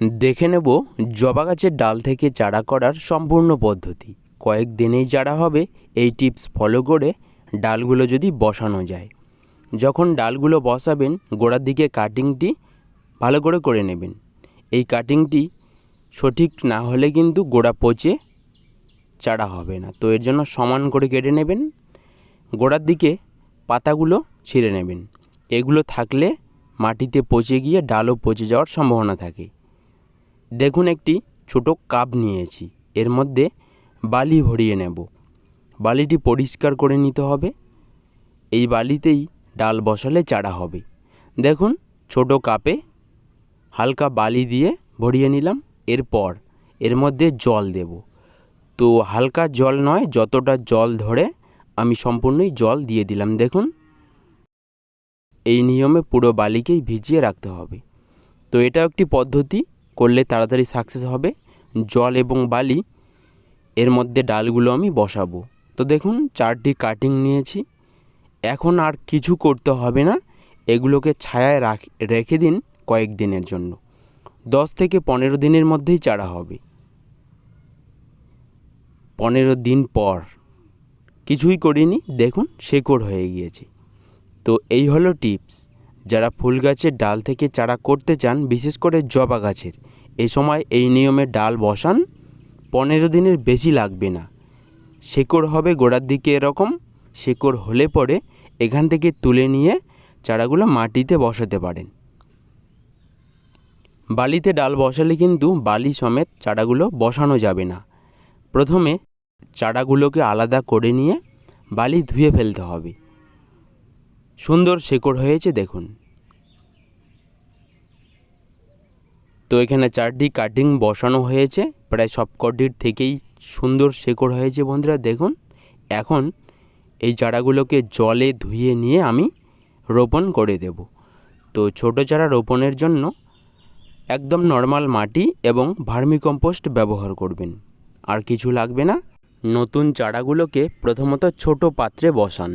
দেখে নেব জবা গাছের ডাল থেকে চারা করার সম্পূর্ণ পদ্ধতি। কয়েক দিনেই চারা হবে, এই টিপস ফলো করে ডালগুলো যদি বসানো যায়। যখন ডালগুলো বসাবেন, গোড়ার দিকে কাটিংটি ভালো করে করে নেবেন। এই কাটিংটি সঠিক না হলে কিন্তু গোড়া পচে চারা হবে না। তো এর জন্য সমান করে কেটে নেবেন, গোড়ার দিকে পাতাগুলো ছিঁড়ে নেবেন। এগুলো থাকলে মাটিতে পচে গিয়ে ডালও পচে যাওয়ার সম্ভাবনা থাকে। দেখুন একটি ছোট কাপ নিয়েছি। এর মধ্যে বালি ভরিয়ে নেব। বালিটি পরিষ্কার করে নিতে হবে। এই বালিতেই ডাল বসালে চারা হবে। দেখুন, ছোট কাপে হালকা বালি দিয়ে ভরিয়ে নিলাম। এরপর এর মধ্যে জল দেব। তো হালকা জল নয়, যতটা জল ধরে আমি সম্পূর্ণই জল দিয়ে দিলাম। দেখুন, এই নিয়মে পুরো বালিকেই ভিজিয়ে রাখতে হবে। তো এটা একটি পদ্ধতি। করলে তাড়াতাড়ি সাকসেস হবে। জল এবং বালি, এর মধ্যে ডালগুলো আমি বসাবো। তো দেখুন, চারটি কাটিং নিয়েছি। এখন আর কিছু করতে হবে না। এগুলোকে ছায়ায় রাখ, রেখে দিন কয়েক দিনের জন্য। দশ থেকে পনেরো দিনের মধ্যেই চারা হবে। পনেরো দিন পর। কিছুই করিনি, দেখুন শেকড় হয়ে গিয়েছে। তো এই হলো টিপস যারা ফুল গাছের ডাল থেকে চারা করতে চান, বিশেষ করে জবা গাছের, এ সময় এই নিয়মে ডাল বসান, পনেরো দিনের বেশি লাগবে না। শেকড় হবে গোড়ার দিকে এরকম, শেকড় হলে পরে এখান থেকে তুলে নিয়ে চারাগুলো মাটিতে বসাতে পারেন। বালিতে ডাল বসালে কিন্তু বালি সমেত চারাগুলো বসানো যাবে না। প্রথমে চারাগুলোকে আলাদা করে নিয়ে বালি ধুয়ে ফেলতে হবে। সুন্দর শেকড় হয়েছে, দেখুন। তো এখানে চারটি কাটিং বসানো হয়েছে, প্রায় সব কটির থেকেই সুন্দর শেকড় হয়েছে, বন্ধুরা, দেখুন। এখন এই চারাগুলোকে জলে ধুয়ে নিয়ে আমি রোপণ করে দেব। তো ছোট চারা রোপণের জন্য একদম নর্মাল মাটি এবং ভার্মিকম্পোস্ট ব্যবহার করবেন। আর কিছু লাগবে না। নতুন চারাগুলোকে প্রথমত ছোট পাত্রে বসান।